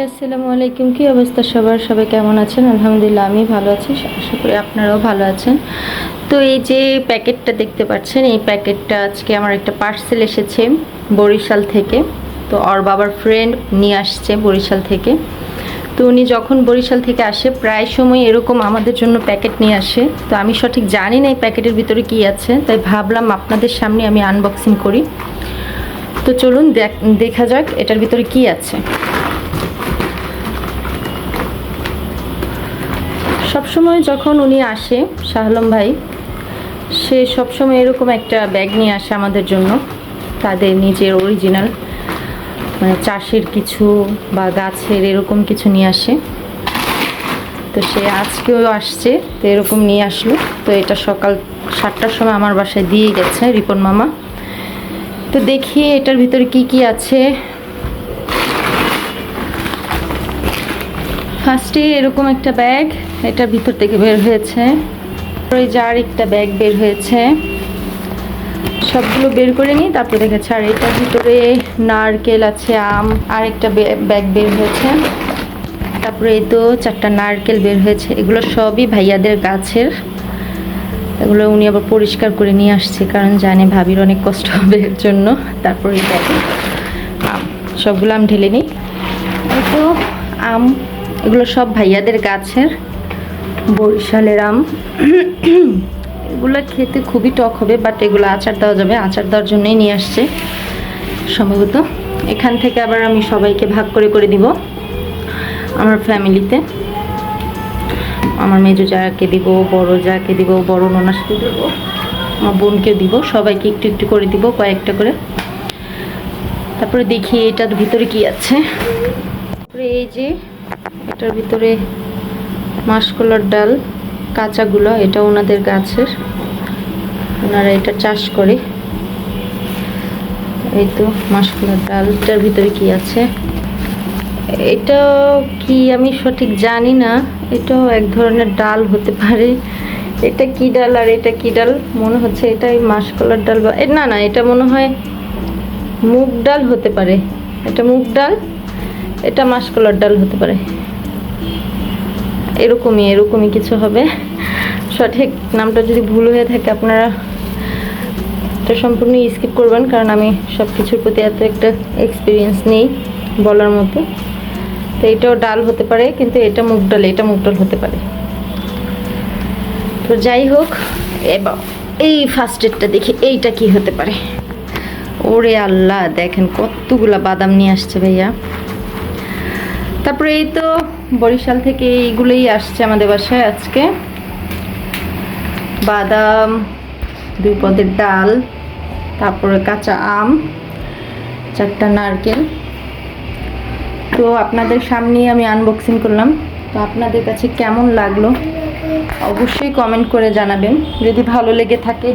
আসসালামু আলাইকুম, কি অবস্থা সবার? সবাই কেমন আছেন? আলহামদুলিল্লাহ, আমি ভালো আছি, আশা করি আপনারাও ভালো আছেন। তো এই যে প্যাকেটটা দেখতে পাচ্ছেন, এই প্যাকেটটা আজকে আমার একটা পার্সেল এসেছে বরিশাল থেকে। তো ওর বাবার ফ্রেন্ড নিয়ে আসছে বরিশাল থেকে। তো উনি যখন বরিশাল থেকে আসে, প্রায় সময় এরকম আমাদের জন্য প্যাকেট নিয়ে আসে। তো আমি সঠিক জানি না এই প্যাকেটের ভিতরে কি আছে, তাই ভাবলাম আপনাদের সামনে আমি আনবক্সিং করি। তো চলুন দেখ- যাক এটার ভিতরে কি আছে। সবসময় যখন উনি আসে, শাহলম ভাই, সে সবসময় এরকম একটা ব্যাগ নিয়ে আসে আমাদের জন্য। তাদের নিজের অরিজিনাল মানে চাষের কিছু বা গাছের এরকম কিছু নিয়ে আসে। তো সে আজকেও আসছে, তো এরকম নিয়ে আসলো। তো এটা সকাল সাতটার সময় আমার বাসায় দিয়ে গেছে রিপন মামা। তো দেখি এটার ভিতরে কি কি আছে। ফার্স্টে এরকম একটা ব্যাগ এটার ভিতর থেকে বের হয়েছে। ওই যে আরেকটা ব্যাগ বের হয়েছে, সবগুলো বের করে নিই তারপর দেখেছে আর এটার ভিতরে নারকেল আছে, আম আর একটা ব্যাগ বের হয়েছে। তারপরে এই তো চারটা নারকেল বের হয়েছে। এগুলো সবই ভাইয়াদের গাছের। এগুলো উনি আবার পরিষ্কার করে নিয়ে আসছে, কারণ জানে ভাবির অনেক কষ্ট হবে এর জন্য। তারপরে সবগুলো আম ঢেলে নিই। তো আম এগুলো সব ভাইয়াদের গাছের বরিশালের আম। এগুলো খেতে খুবই টক হবে বাট এগুলো আচার দেওয়া যাবে। আচার দেওয়ার জন্যই নিয়ে আসছে সম্ভবত। এখান থেকে আবার আমি সবাইকে ভাগ করে করে দিব আমার ফ্যামিলিতে। আমার মেজো যাকে দিব, বড় যাকে দিব, বড় ননাসকে দিব, আমার বোনকে দিব, সবাইকে একটু একটু করে দিব, কয়েকটা করে। তারপরে দেখি এটার ভিতরে কি আছে। এই যে এটার ভিতরে মাসকলার ডাল, কাঁচাগুলো, এটা ওনাদের গাছের। ওনারা এটা চাষ করে। এই তো মাসকলার ডালটার ভিতরে কি আছে? এটা কি আমি সঠিক জানি না। এটাও এক ধরনের ডাল হতে পারে। এটা কি ডাল আর এটা কি ডাল? মনে হচ্ছে এটাই মাসকলার ডাল বা না না, এটা মনে হয় মুগ ডাল হতে পারে। এটা মুগ ডাল। এটা মাসকলার ডাল হতে পারে। এরকমই এরকমই কিছু হবে। সঠিক নামটা যদি ভুল হয়ে থাকে আপনারা এটা সম্পূর্ণ স্কিপ করবেন, কারণ আমি সব কিছুর প্রতি এত একটা এক্সপিরিয়েন্স নেই বলার মতো। তো এটাও ডাল হতে পারে, কিন্তু এটা মুগ ডাল, এটা মুগ ডাল হতে পারে। তো যাই হোক, এবার এই ফার্স্ট এডটা দেখি, এইটা কি হতে পারে? ওরে আল্লাহ, দেখেন কতগুলা বাদাম নিয়ে আসছে ভাইয়া। তারপরে এই তো বরিশাল থেকে এইগুলোই আসছে আমাদের বাসায় আজকে। বাদাম, দুই পদের ডাল, তারপরে কাঁচা আম, চারটা নারকেল। তো আপনাদের সামনে আমি আনবক্সিং করলাম। তো আপনাদের কাছে কেমন লাগল? অবশ্যই কমেন্ট করে জানাবেন। যদি ভালো লেগে থাকে,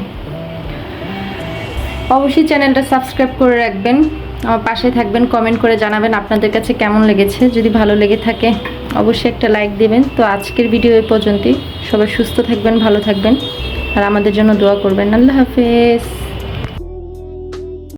অবশ্যই চ্যানেলটা সাবস্ক্রাইব করে রাখবেন। আমার পাশে থাকবেন কমেন্ট করে জানাবেন আপনাদের কাছে কেমন লেগেছে। যদি ভালো লেগে থাকে, অবশ্যই একটা লাইক দেবেন। তো আজকের ভিডিও এই পর্যন্তই। সবাই সুস্থ থাকবেন, ভালো থাকবেন। আর আমাদের জন্য দোয়া করবেন। আল্লাহ হাফেজ।